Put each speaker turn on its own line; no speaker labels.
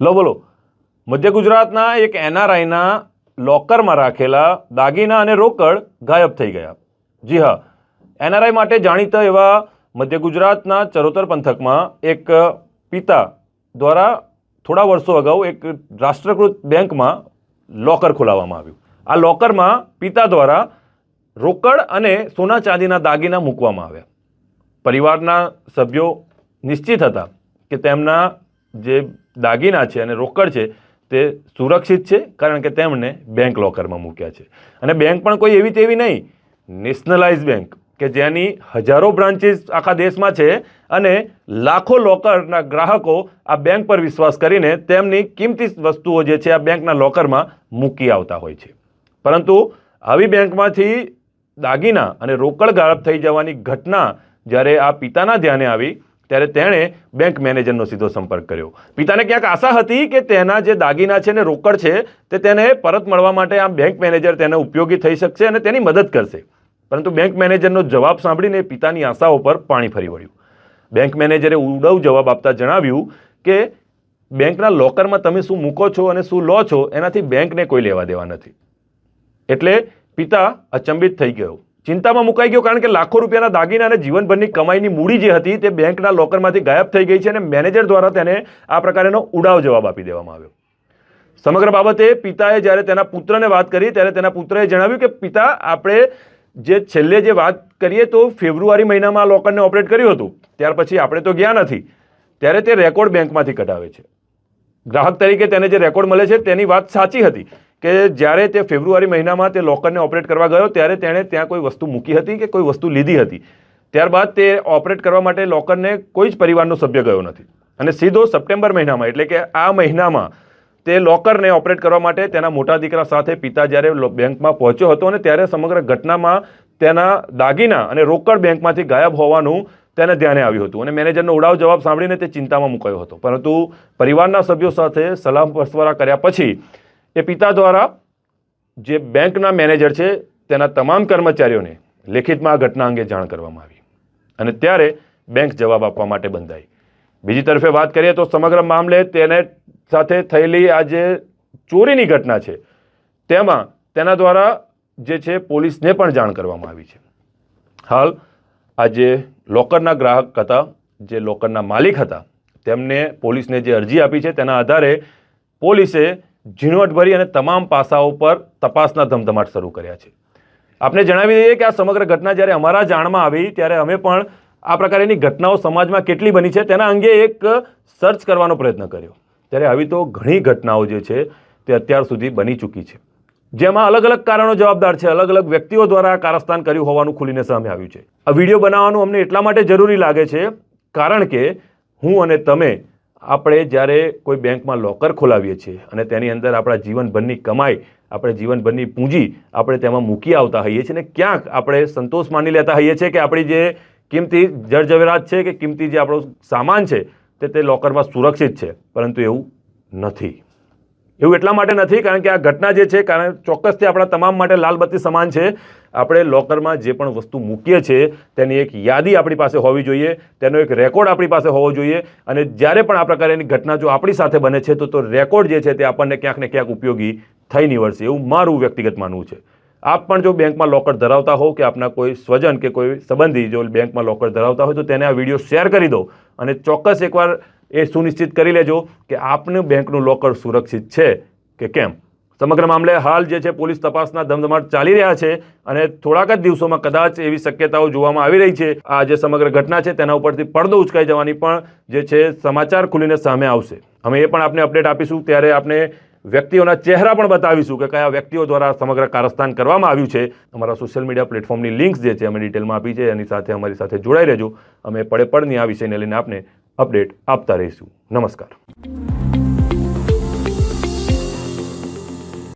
લો, બોલો. મધ્ય ગુજરાતના એક એનઆરઆઈના લોકરમાં રાખેલા દાગીના અને રોકડ ગાયબ થઈ ગયા. જી હા, એનઆરઆઈ માટે જાણીતા એવા મધ્ય ગુજરાતના ચરોતર પંથકમાં એક પિતા દ્વારા થોડા વર્ષો અગાઉ એક રાષ્ટ્રકૃત બેંકમાં લોકર ખોલાવવામાં આવ્યું. આ લોકરમાં પિતા દ્વારા રોકડ અને સોના ચાંદીના દાગીના મૂકવામાં આવ્યા. પરિવારના સભ્યો નિશ્ચિત હતા કે તેમના જે દાગીના છે અને રોકડ છે, તે સુરક્ષિત છે, કારણ કે તેમણે બેંક લોકરમાં મૂક્યા છે. અને બેંક પણ કોઈ એવી તેવી નહીં. નેશનલાઇઝ બેંક કે જેની હજારો બ્રાન્ચીસ આખા દેશમાં છે અને લાખો લોકરના ગ્રાહકો આ બેંક પર વિશ્વાસ કરીને તેમની કિંમતી વસ્તુઓ જે છે આ બેંકના લોકરમાં મૂકી આવતા હોય છે. પરંતુ આવી બેંકમાંથી દાગીના અને રોકડ ગાળપ થઈ જવાની ઘટના જ્યારે આ પિતાના ધ્યાને આવી ત્યારે તેણે બેંક મેનેજરનો સીધો સંપર્ક કર્યો. પિતાને ક્યાંક આશા હતી કે તેના જે દાગીના છે ને રોકડ છે, તે તેને પરત મળવા માટે આ બેંક મેનેજર તેને ઉપયોગી થઈ શકશે અને તેની મદદ કરશે. પરંતુ બેંક મેનેજરનો જવાબ સાંભળીને પિતાની આશાઓ પર પાણી ફરી વળ્યું. બેંક મેનેજરે ઉડવ જવાબ આપતા જણાવ્યું કે બેંકના લોકરમાં તમે શું મૂકો છો અને શું લો છો, એનાથી બેંકને કોઈ લેવા દેવા નથી. એટલે પિતા અચંબિત થઈ ગયો. ચિંતામાં મુકાઈ ગયો કારણ કે લાખો રૂપિયાના દાગીના અને જીવનભરની કમાઈની મૂડી જે હતી તે બેંકના લોકરમાંથી ગાયબ થઈ ગઈ છે અને મેનેજર દ્વારા તેને આ પ્રકારેનો ઉડાવ જવાબ આપી દેવામાં આવ્યો. સમગ્ર બાબતે પિતાએ જ્યારે તેના પુત્રને વાત કરી, ત્યારે તેના પુત્રએ જણાવ્યું કે, પિતા, આપણે જે છેલ્લે જે વાત કરીએ તો ફેબ્રુઆરી મહિનામાં આ લોકરને ઓપરેટ કર્યું હતું. ત્યાર પછી આપણે તો ગયા નથી. ત્યારે તે રેકોર્ડ બેંકમાંથી કઢાવે છે. ગ્રાહક તરીકે તેને જે રેકોર્ડ મળે છે તેની વાત સાચી હતી. કે જ્યારે તે ફેબ્રુઆરી મહિનામાં તે લોકરને ઓપરેટ કરવા ગયો, ત્યારે તેણે ત્યાં કોઈ વસ્તુ મૂકી હતી કે કોઈ વસ્તુ લીધી હતી? ત્યારબાદ તે ઓપરેટ કરવા માટે લોકરને કોઈ જ પરિવારનો સભ્ય ગયો નથી. અને સીધો સપ્ટેમ્બર મહિનામાં, એટલે કે આ મહિનામાં, તે લોકરને ઓપરેટ કરવા માટે તેના મોટા દીકરા સાથે પિતા જ્યારે બેંકમાં પહોંચ્યો હતો અને ત્યારે સમગ્ર ઘટનામાં તેના દાગીના અને રોકડ બેંકમાંથી ગાયબ હોવાનું તેને ધ્યાને આવ્યું હતું. અને મેનેજરનો ઉડાવ જવાબ સાંભળીને તે ચિંતામાં મુકાયો હતો. પરંતુ પરિવારના સભ્યો સાથે સલાહ મશવરા કર્યા પછી એ પિતા દ્વારા જે બેંકના મેનેજર છે, તેના તમામ કર્મચારીઓને લેખિતમાં આ ઘટના અંગે જાણ કરવામાં આવી અને ત્યારે બેંક જવાબ આપવા માટે બંધાઈ. બીજી તરફે વાત કરીએ તો સમગ્ર મામલે તેને સાથે થયેલી આ જે ચોરીની ઘટના છે, તેમાં તેના દ્વારા જે છે, પોલીસને પણ જાણ કરવામાં આવી છે. હાલ આ જે લોકરના ગ્રાહક હતા, જે લોકરના માલિક હતા, તેમને પોલીસને જે અરજી આપી છે, તેના આધારે પોલીસે ઝીણવટભરી અને તમામ પાસાઓ પર તપાસના ધમધમાટ શરૂ કર્યા છે. આપને જણાવી દઈએ કે આ સમગ્ર ઘટના જ્યારે અમારા જાણમાં આવી, ત્યારે અમે પણ આ પ્રકારની ઘટનાઓ સમાજમાં કેટલી બની છે તેના અંગે એક સર્ચ કરવાનો પ્રયત્ન કર્યો. ત્યારે આવી તો ઘણી ઘટનાઓ જે છે તે અત્યાર સુધી બની ચૂકી છે. જેમાં અલગ અલગ કારણો જવાબદાર છે. અલગ અલગ વ્યક્તિઓ દ્વારા કારસ્તાન કર્યું હોવાનું ખુલીને સામે આવ્યું છે. આ વીડિયો બનાવવાનું અમને એટલા માટે જરૂરી લાગે છે કારણ કે હું અને તમે આપણે જ્યારે કોઈ બેંકમાં લોકર ખોલાવીએ છીએ અને તેની અંદર આપણા જીવનભરની કમાઈ, આપણે જીવનભરની પૂંજી આપણે તેમાં મૂકી આવતા હોઈએ છીએ ને ક્યાંક આપણે સંતોષ માની લેતા હોઈએ છીએ કે આપણી જે કિંમતી જળજવેરાત છે કે કિંમતી જે આપણો સામાન છે તે તે લોકરમાં સુરક્ષિત છે, પરંતુ એવું નથી. એવું એટલા માટે નથી, કારણ કે આ ઘટના જે છે, કારણ ચોક્કસથી આપણા તમામ માટે લાલબત્તી સમાન છે. આપણે લોકરમાં જે પણ વસ્તુ મૂકીએ છીએ, તેની એક યાદી આપણી પાસે હોવી જોઈએ, તેનો એક રેકોર્ડ આપણી પાસે હોવો જોઈએ, અને જ્યારે પણ આ પ્રકારની ઘટના જો આપણી સાથે બને છે, તો તો રેકોર્ડ જે છે, તે આપણને ક્યાંક ને ક્યાંક ઉપયોગી થઈ નીવડશે, એવું મારું વ્યક્તિગત માનવું છે. આપ પણ જો બેંકમાં લોકર ધરાવતા હો, કે આપના કોઈ સ્વજન કે કોઈ સંબંધી જો બેંકમાં લોકર ધરાવતા હોય, તો તેને આ વીડિયો શેર કરી દો, અને ચોક્કસ એકવાર એ સુનિશ્ચિત કરી લેજો કે આપનું બેંકનું લોકર સુરક્ષિત છે કે કેમ? સમગ્ર મામલે હાલ જે છે પોલીસ તપાસના ધમધમાટ ચાલી રહ્યા છે અને થોડાક જ દિવસોમાં કદાચ એવી શક્યતાઓ જોવામાં આવી રહી છે. આ જે સમગ્ર ઘટના છે તેના ઉપરથી પડદો ઉચકાઈ જવાની પણ જે છે સમાચાર ખુલીને સામે આવશે. અમે એ પણ આપને અપડેટ આપીશું. ત્યારે આપણે વ્યક્તિઓના ચહેરા પણ બતાવીશું કે કયા વ્યક્તિઓ દ્વારા સમગ્ર કારસ્તાન કરવામાં આવ્યું છે. અમારા સોશિયલ મીડિયા પ્લેટફોર્મની લિંક્સ જે છે અમે ડિટેલમાં આપી છે. એની સાથે અમારી સાથે જોડાઈ રહેજો. અમે પડે પડની આ વિષયને લઈને આપને અપડેટ આપતા રહીશું. નમસ્કાર.